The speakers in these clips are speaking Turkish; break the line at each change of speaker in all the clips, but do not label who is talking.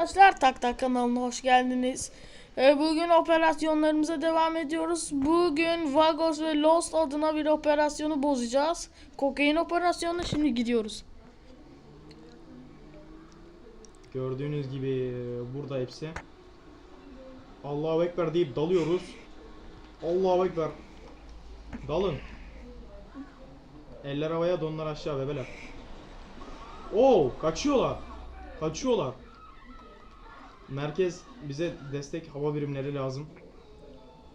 Arkadaşlar Tak kanalına hoş geldiniz. Ee, Bugün operasyonlarımıza devam ediyoruz. Bugün Vagos ve Lost adına bir operasyonu bozacağız. Kokain operasyonu şimdi gidiyoruz.
Gördüğünüz gibi e, burada hepsi. Allahu Ekber deyip dalıyoruz. Allahu Ekber. Dalın. Eller havaya donlar aşağı bebeler. Oo kaçıyorlar. Kaçıyorlar. Merkez bize destek hava birimleri lazım.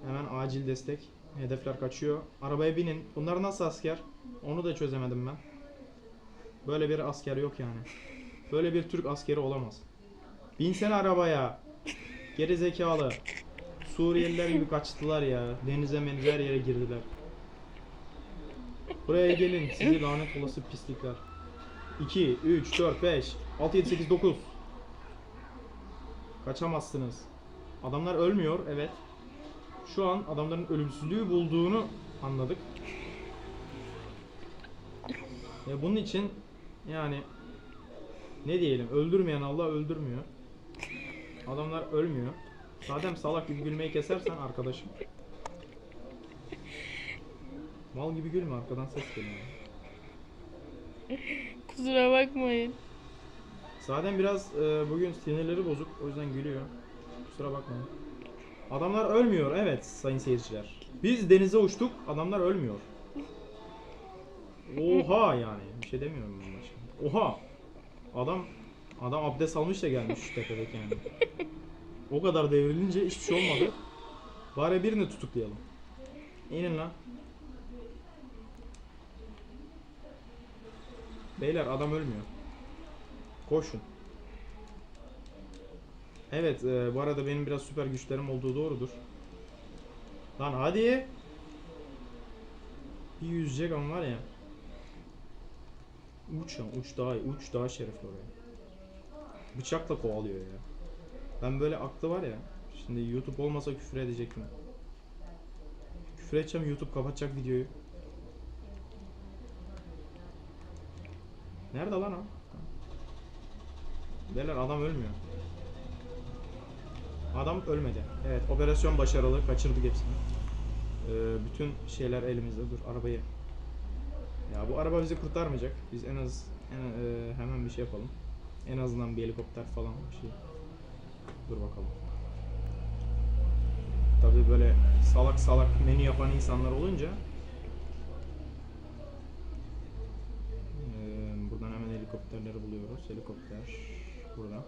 Hemen acil destek. Hedefler kaçıyor. Arabaya binin. Bunlar nasıl asker? Onu da çözemedim ben. Böyle bir asker yok yani. Böyle bir Türk askeri olamaz. Binsene arabaya. Geri zekalı. Suriyeliler gibi kaçtılar ya. Denize menize her yere girdiler. Buraya gelin sizi lanet olası pislikler. 2, 3, 4, 5, 6, 7, 8, 9. Kaçamazsınız. Adamlar ölmüyor evet. Şu an adamların ölümsüzlüğü bulduğunu anladık. Ya bunun için yani ne diyelim öldürmeyen Allah öldürmüyor. Adamlar ölmüyor. Sadem salak gibi gülmeyi kesersen arkadaşım. Mal gibi gülme arkadan ses geliyor.
Kusura bakmayın.
Sadem biraz e, bugün sinirleri bozuk o yüzden gülüyor. Kusura bakmayın. Adamlar ölmüyor evet sayın seyirciler. Biz denize uçtuk adamlar ölmüyor. Oha yani bir şey demiyorum ben başka. Oha. Adam adam abdest almış da gelmiş şu tepedeki yani. O kadar devrilince hiçbir şey olmadı. Bari birini tutuklayalım. İnin lan. Beyler adam ölmüyor. Koşun. Evet e, bu arada benim biraz süper güçlerim olduğu doğrudur. Lan hadi. Bir yüzecek ama var ya. Uç ya uç daha. Uç daha şerefli oraya. Bıçakla kovalıyor ya. Ben böyle aklı var ya. Şimdi YouTube olmasa küfür edecektim. Küfür edeceğim YouTube kapatacak videoyu. Nerede lan o? Beyler adam ölmüyor. Adam ölmedi. Evet operasyon başarılı. Kaçırdık hepsini. Ee, bütün şeyler elimizde. Dur arabayı. Ya bu araba bizi kurtarmayacak. Biz en az en- e, hemen bir şey yapalım. En azından bir helikopter falan bir şey. Dur bakalım. Tabii böyle salak salak menü yapan insanlar olunca Ee, buradan hemen helikopterleri buluyoruz. Helikopter burada.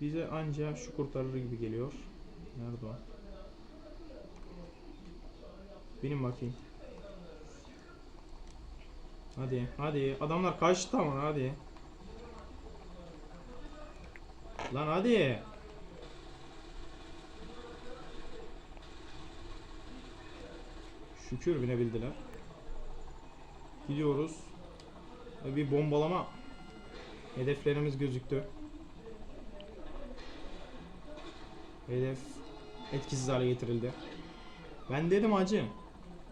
Bize anca şu kurtarır gibi geliyor. Nerede o? Benim bakayım. Hadi, hadi. Adamlar kaçtı ama hadi. Lan hadi. Şükür binebildiler. Gidiyoruz. Bir bombalama hedeflerimiz gözüktü. Hedef etkisiz hale getirildi. Ben dedim acı.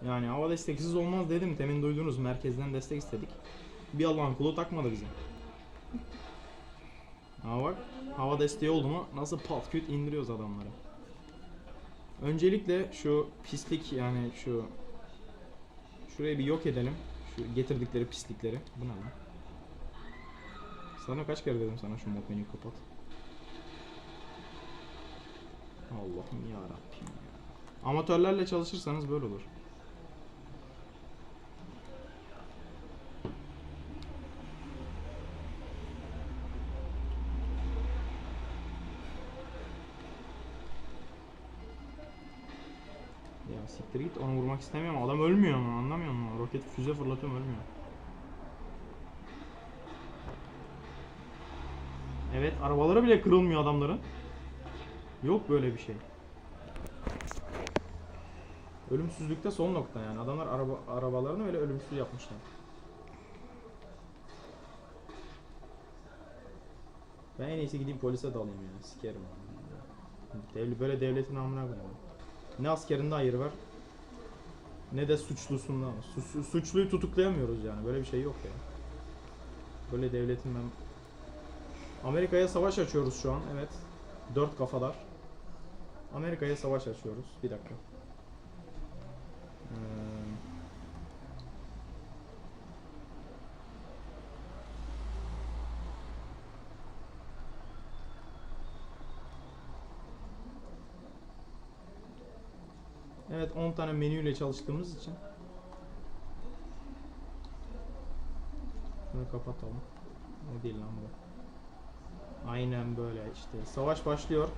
Yani hava desteksiz olmaz dedim. Temin duyduğunuz merkezden destek istedik. Bir Allah'ın kulu takmadı bize. Ha bak hava desteği oldu mu nasıl pat küt indiriyoruz adamları. Öncelikle şu pislik yani şu şurayı bir yok edelim. Şu getirdikleri pislikleri. Bu ne lan? Sana kaç kere dedim sana şu mod menüyü kapat. Allah'ım ya Rabbim ya. Amatörlerle çalışırsanız böyle olur. Ya siktir git onu vurmak istemiyorum. Adam ölmüyor mu? Anlamıyor musun? Roket füze fırlatıyorum ölmüyor. Evet arabaları bile kırılmıyor adamların. Yok böyle bir şey. Ölümsüzlükte son nokta yani. Adamlar araba, arabalarını öyle ölümsüz yapmışlar. Ben en iyisi gideyim polise dalayım ya. Sikerim. Devli, böyle devletin amına koyayım. Ne askerinde hayır var. Ne de suçlusunda. Su- suçluyu tutuklayamıyoruz yani. Böyle bir şey yok ya. Böyle devletin ben Amerika'ya savaş açıyoruz şu an. Evet. Dört kafadar. Amerika'ya savaş açıyoruz. Bir dakika. Ee, Evet 10 tane menüyle çalıştığımız için Şunu kapatalım. Ne değil lan bu. Aynen böyle işte. Savaş başlıyor.